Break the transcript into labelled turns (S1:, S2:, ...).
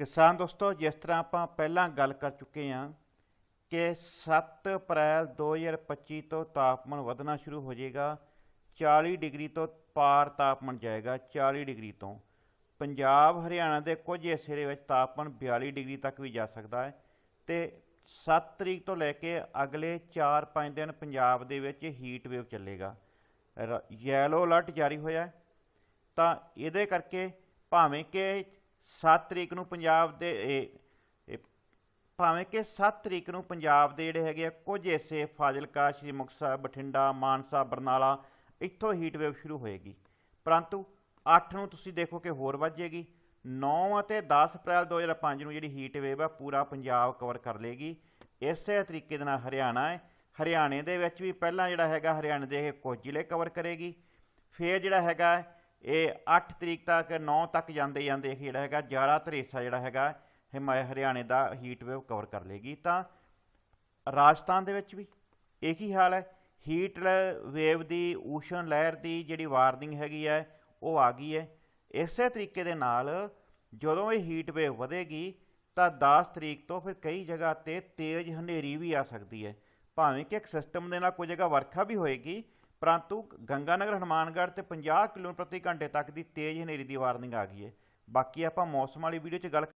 S1: ਕਿਸਾਨ ਦੋਸਤੋ, ਜਿਸ ਤਰ੍ਹਾਂ ਆਪਾਂ ਪਹਿਲਾਂ ਗੱਲ ਕਰ ਚੁੱਕੇ ਹਾਂ ਕਿ 7 ਅਪ੍ਰੈਲ 2025 ਤੋਂ ਤਾਪਮਾਨ ਵਧਣਾ ਸ਼ੁਰੂ ਹੋ ਜਾਏਗਾ 40 ਡਿਗਰੀ ਤੋਂ ਪਾਰ ਤਾਪਮਾਨ ਜਾਏਗਾ 40 ਡਿਗਰੀ ਤੋਂ। ਪੰਜਾਬ, ਹਰਿਆਣਾ ਦੇ ਕੁਝ ਹਿੱਸੇ ਦੇ ਵਿੱਚ ਤਾਪਮਾਨ 42 ਡਿਗਰੀ ਤੱਕ ਵੀ ਜਾ ਸਕਦਾ ਹੈ ਤੇ 7 ਤਰੀਕ ਤੋਂ ਲੈ ਕੇ ਅਗਲੇ 4-5 ਦਿਨ ਪੰਜਾਬ ਦੇ ਵਿੱਚ ਹੀਟ ਵੇਵ ਚੱਲੇਗਾ। ਯੈਲੋ ਅਲਰਟ ਜਾਰੀ ਹੋਇਆ ਤਾਂ ਇਹਦੇ ਕਰਕੇ ਭਾਵੇਂ ਕਿ 7 ਤਰੀਕ ਨੂੰ ਪੰਜਾਬ ਦੇ, ਇਹ- ਭਾਵੇਂ ਕਿ 7 ਤਰੀਕ ਨੂੰ ਪੰਜਾਬ ਦੇ ਜਿਹੜੇ ਹੈਗੇ ਆ, ਕੁਝ ਹਿੱਸੇ ਫਾਜ਼ਿਲਕਾ, ਸ਼੍ਰੀ ਮੁਕਤਸਰ, ਬਠਿੰਡਾ, ਮਾਨਸਾ, ਬਰਨਾਲਾ, ਇੱਥੋਂ ਹੀਟ ਵੇਵ ਸ਼ੁਰੂ ਹੋਏਗੀ। ਪਰੰਤੂ 8 ਨੂੰ ਤੁਸੀਂ ਦੇਖੋ ਕਿ ਹੋਰ ਵੱਜੇਗੀ। ਜਾਏਗੀ 9 ਅਤੇ 10 ਅਪ੍ਰੈਲ 2005 ਨੂੰ ਜਿਹੜੀ ਹੀਟ ਵੇਵ ਆ, ਪੂਰਾ ਪੰਜਾਬ ਕਵਰ ਕਰ ਲੇਗੀ ਇਸੇ ਤਰੀਕੇ ਦੇ ਨਾਲ ਹਰਿਆਣਾ ਹੈ। ਹਰਿਆਣੇ ਦੇ ਵਿੱਚ ਵੀ ਪਹਿਲਾਂ ਜਿਹੜਾ ਹੈਗਾ, ਹਰਿਆਣੇ ਦੇ ਕੁਝ ਜ਼ਿਲ੍ਹੇ ਕਵਰ ਕਰੇਗੀ। ਫਿਰ ਜਿਹੜਾ ਹੈਗਾ ਇਹ 8 ਤਰੀਕ ਤੱਕ 9 ਤੱਕ ਜਾਂਦੇ ਜਾਂਦੇ ਇਹ ਜਿਹੜਾ ਹੈਗਾ ਜ਼ਿਆਦਾ ਧਰੇਸਾ ਜਿਹੜਾ ਹੈਗਾ, ਹਿਮਾਇ, ਹਰਿਆਣੇ ਦਾ ਹੀਟ ਵੇਵ ਕਵਰ ਕਰ ਲੇਗੀ ਤਾਂ ਰਾਜਸਥਾਨ ਦੇ ਵਿੱਚ ਵੀ ਇਹੀ ਹਾਲ ਹੈ। ਹੀਟ ਵੇਵ ਦੀ ਊਸ਼ਣ ਲਹਿਰ ਦੀ ਜਿਹੜੀ ਵਾਰਨਿੰਗ ਹੈਗੀ ਹੈ, ਉਹ ਆ ਗਈ ਹੈ। ਇਸੇ ਤਰੀਕੇ ਦੇ ਨਾਲ ਜਦੋਂ ਇਹ ਹੀਟ ਵੇਵ ਵਧੇਗੀ, ਤਾਂ 10 ਤਰੀਕ ਤੋਂ ਫਿਰ ਕਈ ਜਗ੍ਹਾ ਤੇ ਤੇਜ਼ ਹਨੇਰੀ ਵੀ ਆ ਸਕਦੀ ਹੈ। ਭਾਵੇਂ ਕਿ ਇੱਕ ਸਿਸਟਮ ਦੇ ਨਾਲ ਕੋਈ ਜਗ੍ਹਾ ਵਰਖਾ ਵੀ ਹੋਏਗੀ ਪਰੰਤੂ ਗੰਗਾਨਗਰ, ਹਨੂਮਾਨਗੜ੍ਹ ਤੇ 50 ਕਿਲੋਮੀਟਰ ਪ੍ਰਤੀ ਘੰਟੇ ਤੱਕ ਦੀ ਤੇਜ਼ ਹਨੇਰੀ ਦੀ ਵਾਰਨਿੰਗ ਆ ਗਈ ਹੈ। ਬਾਕੀ ਆਪਾਂ ਮੌਸਮ ਵਾਲੀ ਵੀਡੀਓ 'ਚ ਗੱਲ